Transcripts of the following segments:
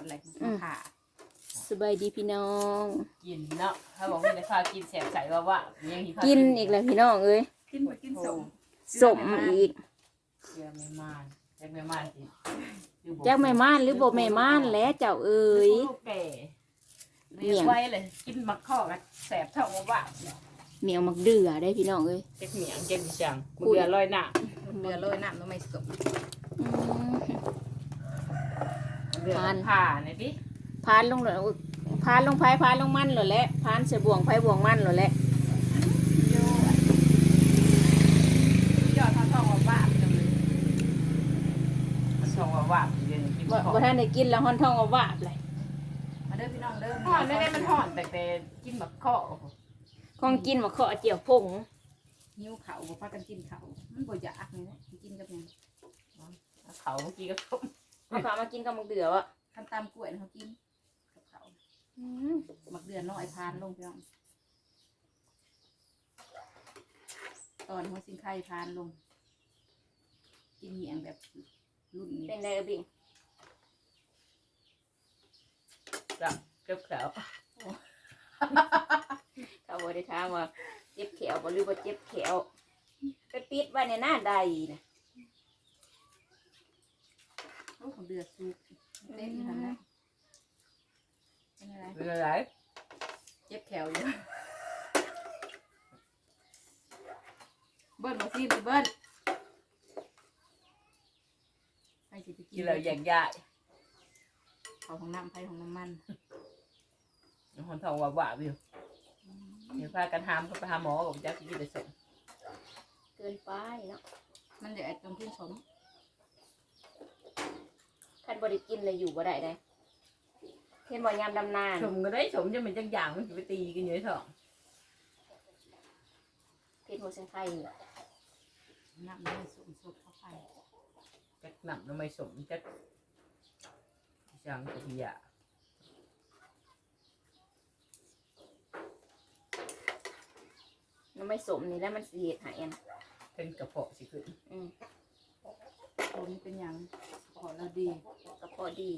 ดเลยมาผ่าสบายดีพี่น้อง กินเนาะถ้าบอกว่าจะพากินแสบใสว่าว่ายังที่พากินอีกแล้วพี่น้องเอ้ยกินไปกินสมสมอีกเกลือไม่มานแจ็คไม่มานสิแจ้งแม่ม่านหรือบ่แม่ม่านแล้วเจ้าเอ้ยลูกแก่เรียกไว้เลย กินมักข้อกันแสบเท่าว่าว่าเหมียวมักเดือได้พี่น้องเอ้ยเจ็กเหมียงเจ็กดิจังมือเดือลอยหน้าเรือโรยน้ำแล้วไม่สม อืมเดือทาน ผ่าหน่อยดิพานลงเลยพานลงไผพานลงมันเหรอแหละพานเสบ่วงไผบ่วงมันเหรอแหละยอดทองทองว่าบ้ามันชองว่าว่าเดือนกินบ่ข้อบ่ทันได้กินแล้วฮ้อนท้องเอาวาบเลยมาเด้อพี่น้องเด้อห่อนได้ไหมมันห่อนแต่แต่กินมักข้อของกินมาเคาะเจียวพงหิวเขาบ่พากันกินเขามันบ่อยากนี่นะกินกับหยังเขาเมื่อกี้ก็ต้ม เอาข้าวมากินกับมักเดือวะคันตามกล้วยเขากินกับเขาอืมหมักเดือนน้อยพานลงพี่น้องตอนหัวสิงไข่พานลง กินเหมียงแบบรุ่นนี้เป็นไดเอ้ยบิงจับเก็บแล้วเขาบ่ได้ถามว่าเจ็บแขวบ่หรือบ่เจ็บแขวไปปิดไว้ในหน้าใดนะ โอ้ของ เดือดซุปเต้นทำนะเป็นอะไรเป็นอะไรเจ็บแขวอยู่เบิ้ลมาซีมสิเบิ้ลไปสิไปกิกินนแล้วแยกย้ายเขาของน้ำไผ่ของน้ำมันห่อนทองว่าว่าอยู่เดี๋ยวพากันหามก็ไปหาหมอกับจักกินไปส่งเกินไปเนาะมันเดี๋ยวไอ้ตรงที่สมคัน บ่ได้กินเลยอยู่บ่ได้ได้เห็นบ่ยามดำนานชมก็ได้ชมจะเป็นจังอย่างมันจะไปตีกันอยู่ในท้องเพชรโมเซนไข่นี่แหละน้ำมันสมสดเข้าไปจักหนำแล้วไม่สมจักจังกับพี่ยามันไม่สมนี่แล้วมันสิเฮ็ดให้อันเป็นกระเพาะสิขึ้นอืม ตัวนี้เป็นหยังขอเราดี ก็พอดี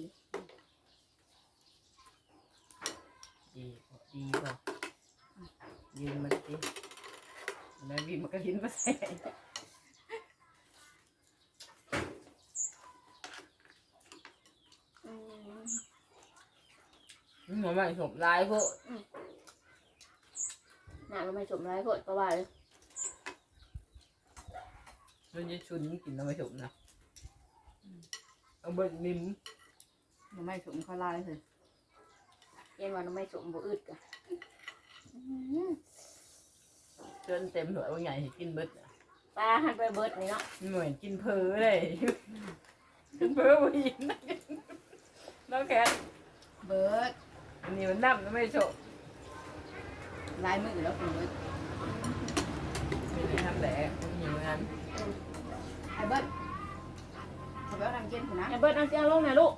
ดีดีป่ะยืนมาดิแล้ววินมันก็ลิ้นมาใส่อืมหัวมันสมลายพวกน่ามันไม่สมไรโพดก็ว่าเลยมันจะชุนกินแล้วไม่สมนะเอาเบิดนิ่ม มันไม่สมเขาลายเลยเห็นว่ามันไม่สมบ่อึดกะอืมจนเต็มหัวว่าใหญ่ให้กินเบิดน่ะปลาหันไปเบิดนี่เนาะเหมือนกินเพอเลย กินเพอวินน้องแคทเบิร์ดอันนี้มันน้ำแล้วไม่สมลายมือแล้วคุณเบิร์ดไม่ได้ทำแหลกมันหิวงั้นไอ้เบิร์ดเขาไปเอาน้ำเย็นคุณนะไอ้เบิดเอาเสียงลงหน่อยลูก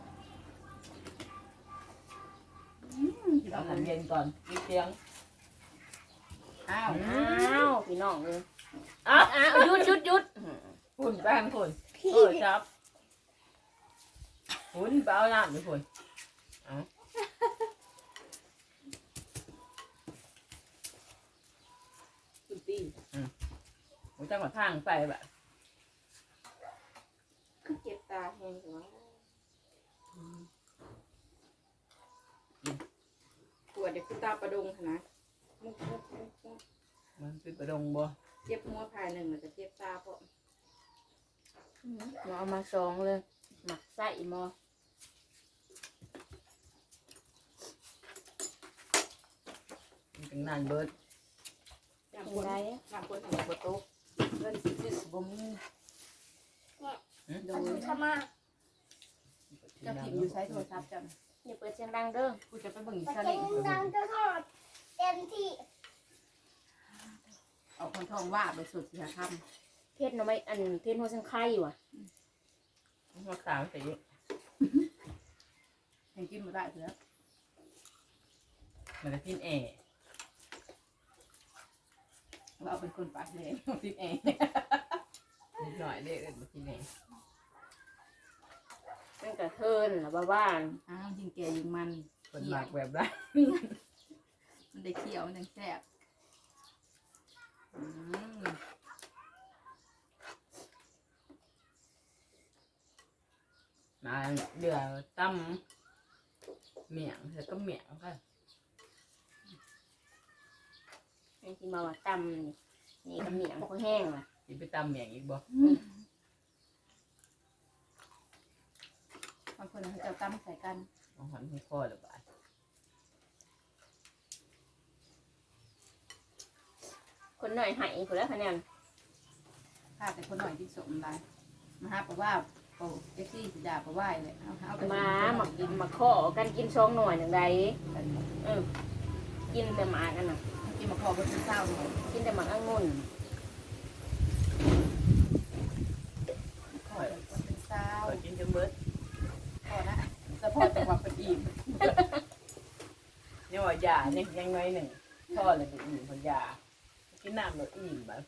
เอาน้ำเย็นก่อนกินเตียงอ้าวอ้าวพี่น้องเลยอ้าวอ้าวหยุดหยุดหยุดฝุ่นแป้งฝุ่นเออครับฝุ่นไปเอาน้ำไปฝุ่นคุณตีผมจะมาทางไปแบบคือเจ็บตาแห้งหัวป วดเดี๋ยวคือตาประดงค่ะนะมุกมุกมุกมุกมันเป็นประดงบ่เจ็บหัวภายหนึ่งแล้วก็เจ็บตาเพราะอืมเราเอามาซองเลย หมักไส้มอมันเป็นนานเบิดน้ำเป็คนนไรน้ำคนหัวโตเงินสิบบ่มีโดยทำมาเจ้าถิ่นอยู่ใช้โทรศัพท์จัง อย่าเปิดเสียงดังเด้อกูจะไปเบิ่งปชาเก่ลิงดังจะทอดเต็มที่เอาคนทองว่าไปสุดสิทเพชรเนาะไม่อันเพชรโมเซนไข่ว่ะมาขามใส่เยอะำยังกินไม่ได้เถอะมันจะกินแอร์เราเป็นคนปากเลยติดเองนิดหน่อยเด็กเอ็นมากินแอ ร์มันกระเทินหรือว่าบ้านอ้าวยิงแก่ยิงมันคนหมักแบบไรมันได้เคี่ยวมันยังแซ่บอืมมาเดือดตั้มเมียงแล้วก็เมียงค่ะนี่ที่มาว่าตำนี่นี่ก็เหมียงก็แห้งล่ะสิไปตำเมียงอีกบ่างคนเขาจะเอาตั้มใส่กันเอาหันให้คอละบาดคนหน่อยใหายคนละคะแนนถ้าแต่คนหน่อยที่สมได้มาหาปะว่าโอ้เอ็กซี่สิดาปะว่าเลยเอาเอาไปมาหมักกินมาข้อกันกินช่องหน่อยหนึ่งใดเออกินแต่หมากันน่ะกินมาขอบนเศร้าเลยกินแต่หมักองุ่นขอบนเศร้าก็กินจนเบิดพอ นะสะโพกแต่ว่าเป็นอิ่มนี่ว่ายาเนี่ยยังไงหนึ่งพ่อเลยไปอิ่มคนยากินน้ำแล้วอิ่มแบบ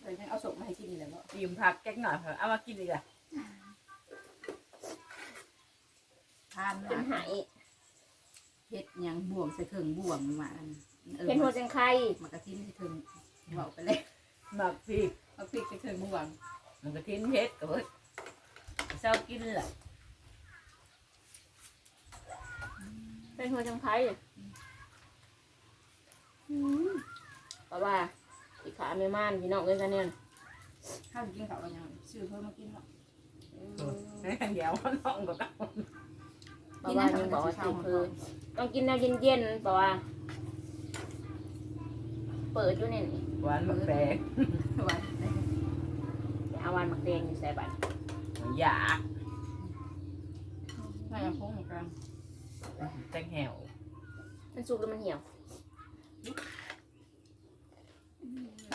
เลยฉันเอาศพมาให้กินเลยว่าอิ่มผักแก๊กหน่อยเอามากินอีกอะทานจนนะหายเฮ็ดหยังบ่วงใส่เครื่องบ่วงมาอันเออเป็นหัวจังไข่มากระทิ้นใส่เครื่องบอกไปเลยหมักพริกเอาพริกใส่เครื่องบ่วงมันก็ทิ้งเฮ็ดกับเบิดเศร้ากินแหละ เป็นหัวจังไข่เพราะว่าอีขาไม่ม่านพี่น้องเอ้ยกันเนี่ยข้าวกินข้าวกันยังซื้อเพิ่มมากินเนาะเดี๋ยวมันน้องก็ต้องเพราะว่ายังบอกว่าสิคือต้องกินน้ำเย็นๆเพราะว่า เปิดอยู่เนี่ยนี่หวานหมักแตงหวานเอาวันหมักแดงอยู่ใส่บัตรยาน่าจะพงเหมือนกัน แตงแหวมันสุกแล้วมันเหี่ยว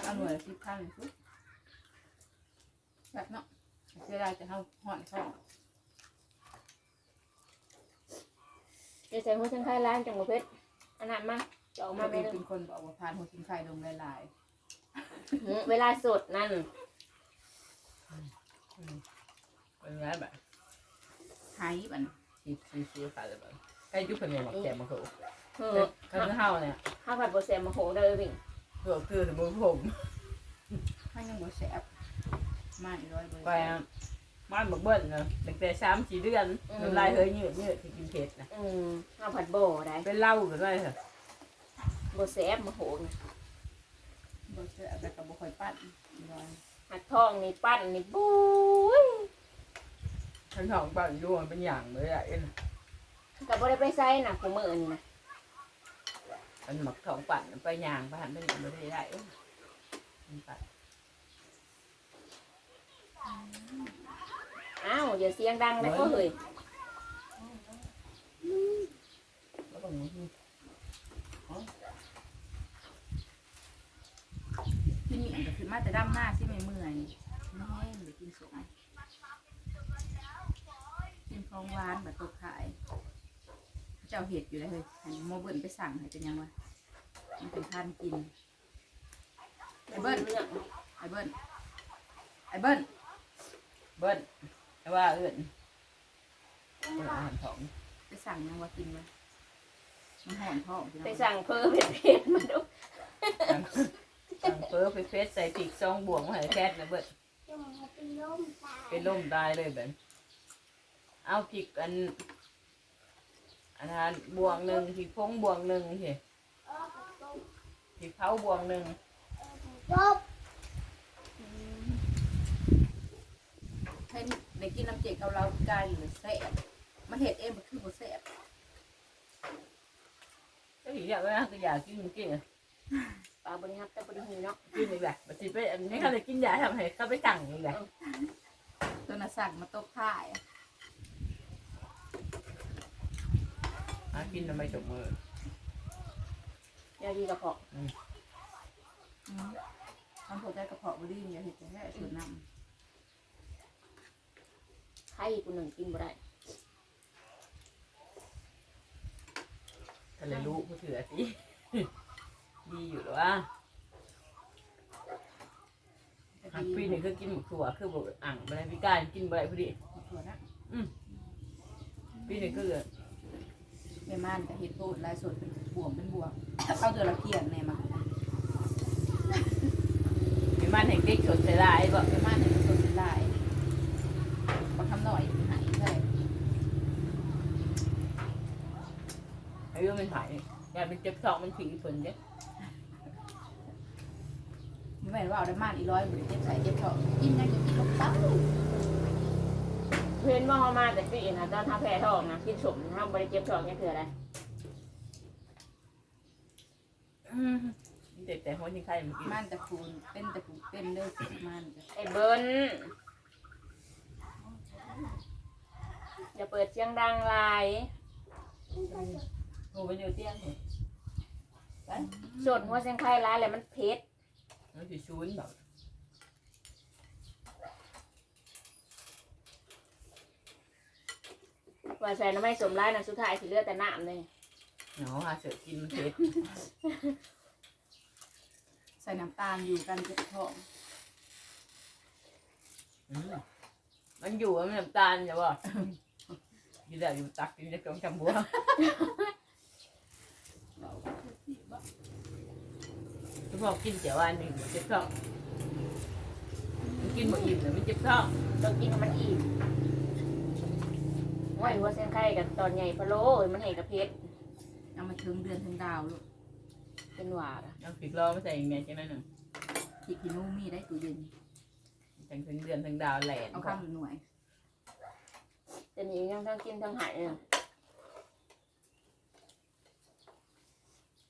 เอาหน่วยละสิบพันเลยสุดแบบเนาะเสียดายจะเอาห่อนท้องเดี๋ยวใส่หัวจังไข่ล้างจังหวะเพชรอันนั้นมาจะออกมามาไม่เป็นได้เป็นคนบอกว่าพานหัวกินไข่ลงหลายหือเวลาสดนั่นเป็นไงแบบๆไข่บันซีซีซีขาดเลยแบบ ใกล้ยุคเป็นไงหมักแตงมาเขาเออเขาคือเฮาเนี่ยข้าวผัดโบแซมมาโหได้เลยวิ่งเพื่อคือสมมติผมให้ยังบ่แสบมาอีกร้อยเบอร์ไปบ้านบักเบิ้ลนะตั้งแต่สามสี่เดือนน้ำลายเฮ้ยยืดยืดที่กินเผ็ดนะอืมข้าวผัดโบได้เป็นเหล้าหรืออะไรเหรอโบแซมมาโหไงบ่แสบแต่ก็บ่ค่อยปั้นอีกร้อยหัดทองนี่ปั้นนี่บุ้ยทั้งสองปั่นร่วงเป็นอย่างเลยอะเอ็น กับบ่ได้ไปใส่น่ะกูมือนี่นะมันหมักสองปั่นไปย่างไปหันไปนี่ไม่ได้ได้เอ้ยมันปั่นอ้าวอย่าเสียงดังนะก็เฮ้ยแล้วก็หมูที่ที่มีอันก็คือมาแต่ดำหน้าที่ไม่เมื่อยไม่แห้งเดี๋ยวกินสมกินของหวานแบบตกขาย เจ้าเห็ดอยู่เลยเฮ้ยให้โมเบิ้ลไปสั่งให้เป็นยังวะมันเป็นทานกิน ไอ้เบิ้ลเรื่องไอ้เบิ้ลไอ้เบิ้ลเบิ้ลแต่ว่าเอื่นเป็นอาหารของไปสั่งยังวะกินวะมันหอนท้องพี่น้อไปสั่งเพิ่มเผ็ดๆมาดูสั่งเพิ่มไปเฟสใส่พริกซองบวงมาให้แคทนะเบิ้ลจะมาเป็นลมตายเป็นล่มตายเลยแบบเอาพริกอัน อันนั้นบวงหนึ่งพริกพงบวงหนึ่งสิเออลมพริกเผาบวงหนึ่งลมให้ได้กินน้ำเจ๊กเอาเรากายหรือแสบมันเห็ดเองมันคือบ่แสบก็อีกอย่างนะก็อยากกินมันกินอะปลาบริหับแต่บริหีเนาะกินอีกแบบมันสิไปอันนี้เขาเลยกินยาทำให้เขาไปสั่งอีกแบบตัวน่ะสั่งมาตบท้ายหากินทำไมจบมือยาดีกระเพาะอืมทำผลใจกระเพาะบดีอย่าเห็ดจะแค่ส่วนน้ไข่กูหนึ่งกินบ่ได้ทะเลรู้ผู้เถื่อสิดีอยู่หรอวะำหักปีหนึ่งคือกินหมูถั่วคือบอกอ่างอะไรพิการกินอะไรพอดีถั่วนะปีนี้ก็เลย แม่ม่านกับเห็ดโพดลายสดเป็นบวมเป็นบวมเอาเดือละเพียงแน่มามีมันแห่งติ๊กสดใส่ลายบ่แม่ม่านเนี่ยสดเป็นลายบางคำหน่อยหายเลยอายุมันหายยายเป็นเจ็บท้องมันผีฝนเด้นี่หมายว่าเอาได้ม่านอีร้อยบริเจ็บใส่เจ็บท้องกินได้จะกินลูกเต้า เพื่อนว่าเขามาแต่ปีนะตอนท้าแพ้ท้องนะกินสมเขาบริเจ็บท้องนี่คืออะไรอืมเด็กแต่หัวยิงไข่มันกินม่านตะคูนเป็นตะคูเป็นเด้อม่านจะไอ้เบิ้ลอย่าเปิดเสียงดังหลายโอ้มันอยู่เตี้ยงนี่สดหัวเสียงไข่ร้ายเลยมันเผ็ดมันสิชูนแบบ ว่าใส่น้ำไม่สมร้ายนะสุดท้ายสิเหลือแต่น้ำเลยเนาะหาเสือกินมันเผ็ดใส่น้ำตาลอยู่กันเจ็บท้องอืมมันอยู่มันน้ำตาลอย่าบ่อยู่แล้วอยู่ตักกินจะกองจำบัวทุกพอกินเจียวอันหนึ่งเจ็บท้องมันกินหมดอิ่มแต่มันเจ็บท้องต้องกินให้มันอิ่ม ว่าหัวเสียงไข่กับตอนใหญ่พะโล้มันให้กับเผ็ดเอามาถึงเดือนถึงดาวลูกเป็นหวานอะเอาพริกล้อมาใส่ยังไงใช่ไหมหนึ่งที่กินนูมีได้ตู้เย็นทั้งถึงเดือนทั้งดาวแหลนเอาข้ามหน่วยแต่นี่ยังทั้งกินทั้งหายเนี่ย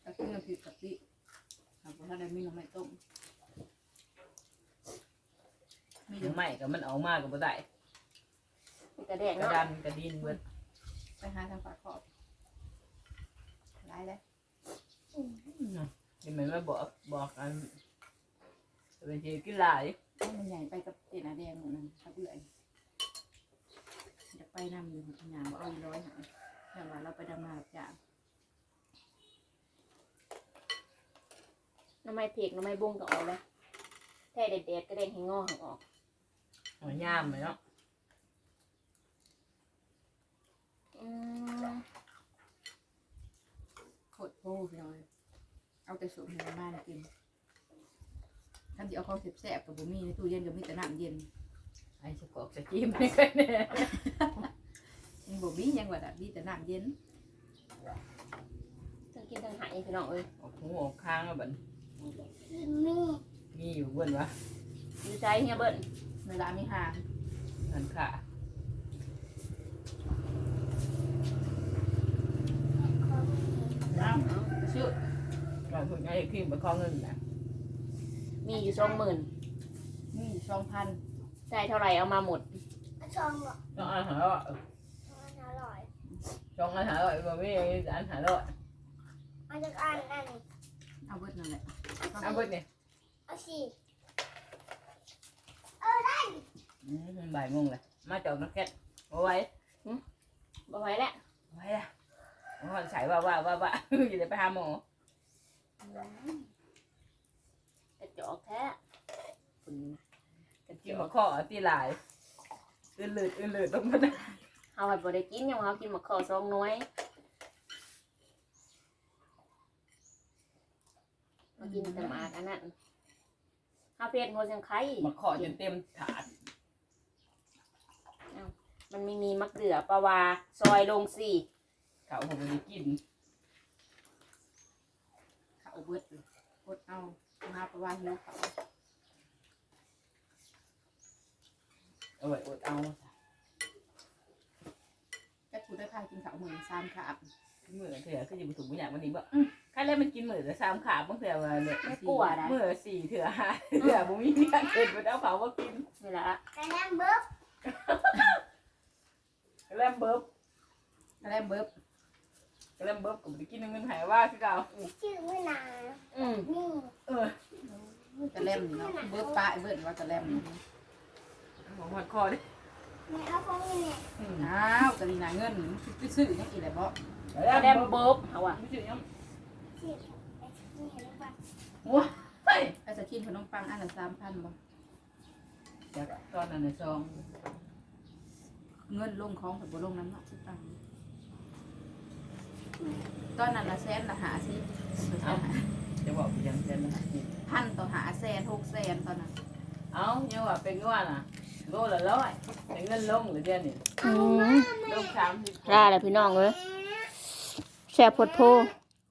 ก็คือน้ำพริกกะปิเอาไปถ้าได้มีน้ำไม่ต้มมียัเดี๋ยงวไม่ก็มันเอามากก็บ่ได้มี กระแดงกระเนาะดันกระดินเบิดไปหาทางปากขอบร้ายแล้วยังไม่มาบอกบอกกันเป็นทีกินหลายมันใหญ่ไปกับเจนาแดงหมดนั่นครับเอื่อยอยากไปนำอยู่ทำงานว่าเอาอีร้อยหาแต่ว่าเราไปดำนาจ้างน้ำไม่เผ็ดน้ำไม่บุ้งก็ออกเลยแท้เด็ดๆกระเด็นให้งอหังออกหัวย่ามเลยเนาะ อืม โคตรโป้พี่น้อยเอาแต่สูบให้บ้านกินท่านจะเอาของแสบๆกับบุมี่ในตู้เย็นกับมีแต่น้ำเย็นไอ้สกอกสจิ้มไม่ค่อยเนี่ยยังบุมี่ยังว่าแบบมีแต่น้ำเย็นทั้งกินทั้งหายพี่น้องเอ้ยออกหูออกข้างแล้วบัดมีมีอยู่บนวะดีใจเฮียเบิ้ลเวลามีหางนั่นค่ะ น้ำชื่อเราพูดง่ายขึ้นไปข้อเงินนะมีอยู่สองหมื่นมีสองพันได้เท่าไหร่เอามาหมด ชองอะต้องอาหารอะมันอร่อยจองอาหารอะบ่มีอาหารอะเอาจากอันนั่นเอาเบิดนั่นแหละเอาเบิดเนี่ยเอาสิอืมบ่ายโมงเลยมาจอดนักแก๊สเอาไว้บ่ไหวแล้ว ไว้ละ มันใส่ว่าว่าว่าว่าอย่าได้ไปหาหมอกระจอกแท้คุณกันจิ้มมาข้อตีลายอื่นลืดอื่นลืดลงมาได้เอาให้บ่ได้กินยังเอากินมาข้อสองหน้อยมากินแต่หมากอันนั้นข้าวเพชรหัวเสียงไข่มาข้อจนเต็มถาดมันไม่มีมะเขือปลาวาซอยลงสี่ เขาผมไม่ได้กินเขาเบิดเลยกดเอามาประว่าหิวเขาเอาไว้อดเอาแค่กูได้พากินเขาเหมือนซามขาบมือเถื่อคือจะมาถูกไม่อยากวันนี้บ่ใครแล้วมันกินมือแต่สามขาบางเถื่อว่าเนี่ยไม่กลัวได้มือสี่เถื่อห้าเถื่อบุมีการเกิดมาเอาเผาว่ากินนี่แหละแต่น้ำเบิบแลมเบิบอะไรเบิบ แลมเบิบกับไปกินเงินหายว่าคือเก่าชื่อไม่นานอืมนี่เออตะแลมนี่เนาะเบิบปลาเบิดว่าตะแลมนี่ของหัดคอดิแม่เอาของนี่เนี่ยอ้าวตะลีนาเงินไปซื้อยังอีกแล้วบ่แลแดมมเบิบเบิบเอาว่ะไม่ใช่ยังสิไอ้นี่เห็นหรือเปล่าว้าเฮ้ยไอ้สกินขนมปังอันละสามพันบ่จากตอนนั้นในซองเงินลงของแต่บ่ลงน้ำเนาะสิตังค์ ตอนนั้นละแสนละหาสิจะบอกพี่ยังเซนนะพันต่อหาแสนหกแสนตอนนั้นเอาเนี่ยว่าเป็นว่าน่ะโลละร้อยแต่เงินลงหรือเดือนนี่อืมลงสามสิบได้แล้วพี่น้องเอ้ยแซ่บโพดโพแ